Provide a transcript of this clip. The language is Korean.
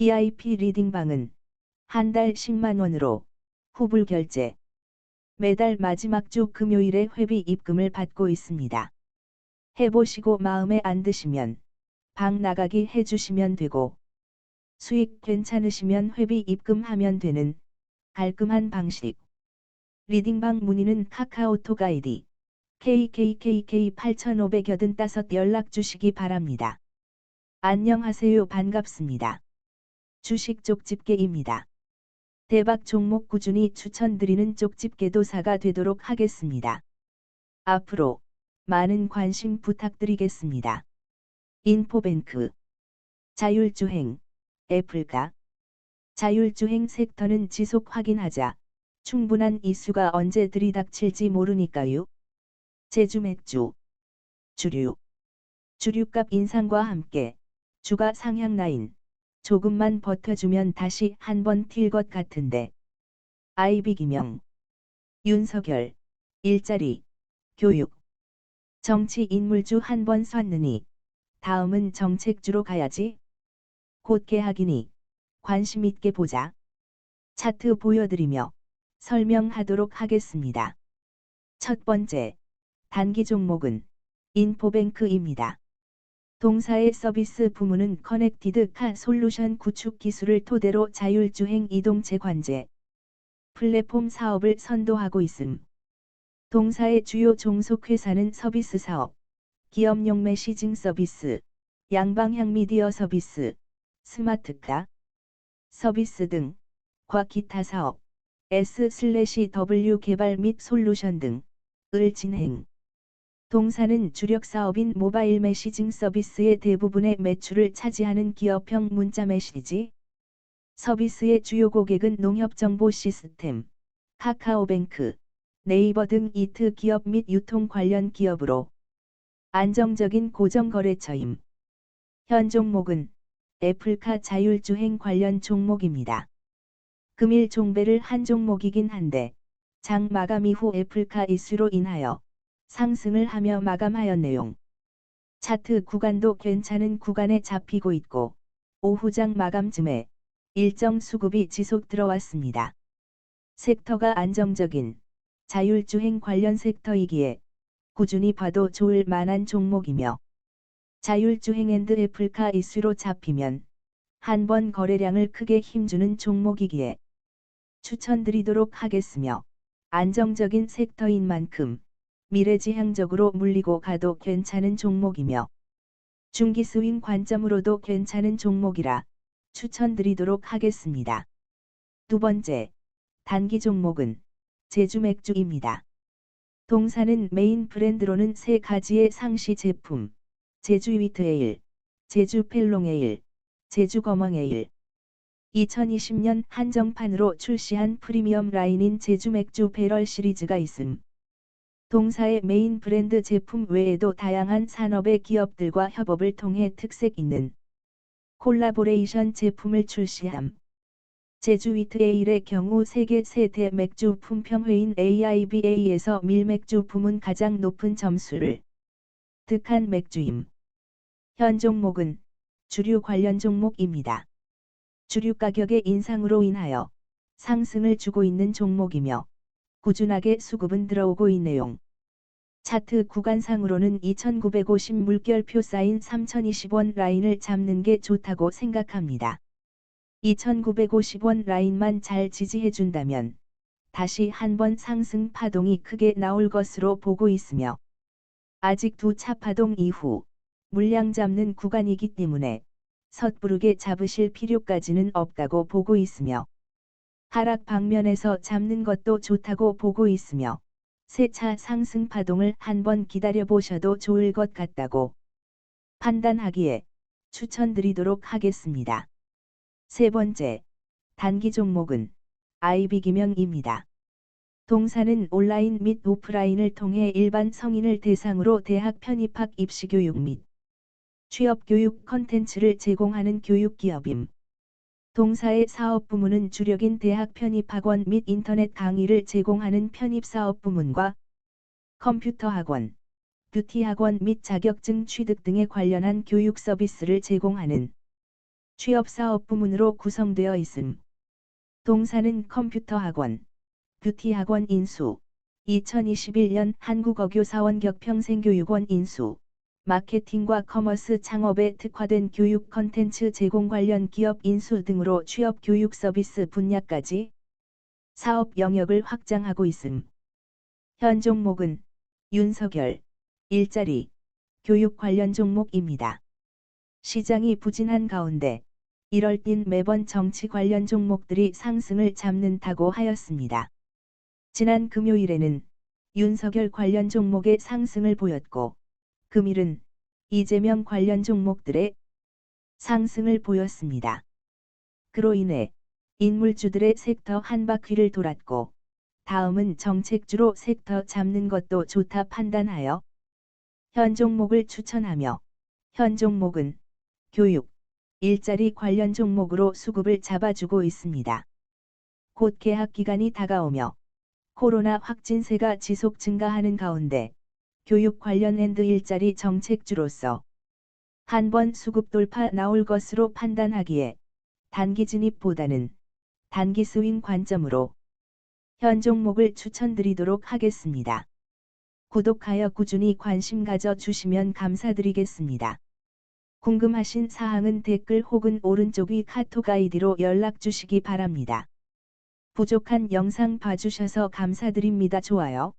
VIP 리딩방은 한 달 10만원으로 후불 결제. 매달 마지막 주 금요일에 회비 입금을 받고 있습니다. 해보시고 마음에 안 드시면 방 나가기 해주시면 되고 수익 괜찮으시면 회비 입금하면 되는 깔끔한 방식. 리딩방 문의는 카카오톡 아이디 KKKK 8585 연락 주시기 바랍니다. 안녕하세요 반갑습니다. 주식 쪽집게입니다. 대박 종목 꾸준히 추천드리는 쪽집게도사가 되도록 하겠습니다. 앞으로 많은 관심 부탁드리겠습니다. 인포뱅크 자율주행 애플가 자율주행 섹터는 지속 확인하자 충분한 이슈가 언제 들이닥칠지 모르니까요. 제주 맥주 주류 주류값 인상과 함께 주가 상향 라인 조금만 버텨주면 다시 한 번 튈 것 같은데 아이비 기명 윤석열 일자리 교육 정치 인물주 한번 쐈느니 다음은 정책주로 가야지 곧 개학이니 관심 있게 보자 차트 보여드리며 설명하도록 하겠습니다. 첫 번째 단기 종목은 인포뱅크입니다. 동사의 서비스 부문은 커넥티드 카 솔루션 구축 기술을 토대로 자율주행 이동체 관제 플랫폼 사업을 선도하고 있음. 동사의 주요 종속 회사는 서비스 사업, 기업용 메시징 서비스, 양방향 미디어 서비스, 스마트카 서비스 등과 기타 사업, S/W 개발 및 솔루션 등을 진행. 동사는 주력 사업인 모바일 메시징 서비스의 대부분의 매출을 차지하는 기업형 문자 메시지 서비스의 주요 고객은 농협정보 시스템, 카카오뱅크, 네이버 등 이트 기업 및 유통 관련 기업으로 안정적인 고정거래처임. 현 종목은 애플카 자율주행 관련 종목입니다. 금일 종배를 한 종목이긴 한데 장 마감 이후 애플카 이슈로 인하여 상승을 하며 마감하였 내용. 차트 구간도 괜찮은 구간에 잡히고 있고 오후장 마감쯤에 일정 수급이 지속 들어왔습니다. 섹터가 안정적인 자율주행 관련 섹터이기에 꾸준히 봐도 좋을 만한 종목이며 자율주행 앤드 애플카 이슈로 잡히면 한 번 거래량을 크게 힘주는 종목이기에 추천드리도록 하겠으며 안정적인 섹터인 만큼 미래지향적으로 물리고 가도 괜찮은 종목이며 중기 스윙 관점으로도 괜찮은 종목이라 추천드리도록 하겠습니다. 두 번째, 단기 종목은 제주 맥주입니다. 동사는 메인 브랜드로는 세 가지의 상시 제품, 제주 위트에일, 제주 펠롱에일, 제주 거멍에일, 2020년 한정판으로 출시한 프리미엄 라인인 제주 맥주 배럴 시리즈가 있음. 동사의 메인 브랜드 제품 외에도 다양한 산업의 기업들과 협업을 통해 특색 있는 콜라보레이션 제품을 출시함. 제주 위트 에일의 경우 세계 세대 맥주 품평회인 AIBA에서 밀맥주 부문 가장 높은 점수를 득한 맥주임. 현 종목은 주류 관련 종목입니다. 주류 가격의 인상으로 인하여 상승을 주고 있는 종목이며 꾸준하게 수급은 들어오고 있네요. 차트 구간상으로는 2950 물결표 쌓인 3020원 라인을 잡는 게 좋다고 생각합니다. 2950원 라인만 잘 지지해준다면 다시 한번 상승 파동이 크게 나올 것으로 보고 있으며 아직 두 차 파동 이후 물량 잡는 구간이기 때문에 섣부르게 잡으실 필요까지는 없다고 보고 있으며 하락 방면에서 잡는 것도 좋다고 보고 있으며 세차 상승 파동을 한번 기다려 보셔도 좋을 것 같다고 판단하기에 추천드리도록 하겠습니다. 세 번째, 단기 종목은 아이비기명입니다. 동사는 온라인 및 오프라인을 통해 일반 성인을 대상으로 대학 편입학 입시교육 및 취업교육 컨텐츠를 제공하는 교육기업임. 동사의 사업 부문은 주력인 대학 편입 학원 및 인터넷 강의를 제공하는 편입 사업 부문과 컴퓨터 학원, 뷰티 학원 및 자격증 취득 등에 관련한 교육 서비스를 제공하는 취업 사업 부문으로 구성되어 있음. 동사는 컴퓨터 학원, 뷰티 학원 인수, 2021년 한국어교사원 격 평생교육원 인수, 마케팅과 커머스 창업에 특화된 교육 컨텐츠 제공 관련 기업 인수 등으로 취업 교육 서비스 분야까지 사업 영역을 확장하고 있음. 현 종목은 윤석열, 일자리, 교육 관련 종목입니다. 시장이 부진한 가운데 1월 띤 매번 정치 관련 종목들이 상승을 잡는다고 하였습니다. 지난 금요일에는 윤석열 관련 종목의 상승을 보였고 금일은 이재명 관련 종목들의 상승을 보였습니다. 그로 인해 인물주들의 섹터 한 바퀴를 돌았고 다음은 정책주로 섹터 잡는 것도 좋다 판단하여 현 종목을 추천하며 현 종목은 교육, 일자리 관련 종목으로 수급을 잡아주고 있습니다. 곧 개학 기간이 다가오며 코로나 확진세가 지속 증가하는 가운데 교육 관련 앤드 일자리 정책주로서 한 번 수급 돌파 나올 것으로 판단하기에 단기 진입보다는 단기 스윙 관점으로 현 종목을 추천드리도록 하겠습니다. 구독하여 꾸준히 관심 가져 주시면 감사드리겠습니다. 궁금하신 사항은 댓글 혹은 오른쪽 위 카톡 아이디로 연락 주시기 바랍니다. 부족한 영상 봐주셔서 감사드립니다. 좋아요.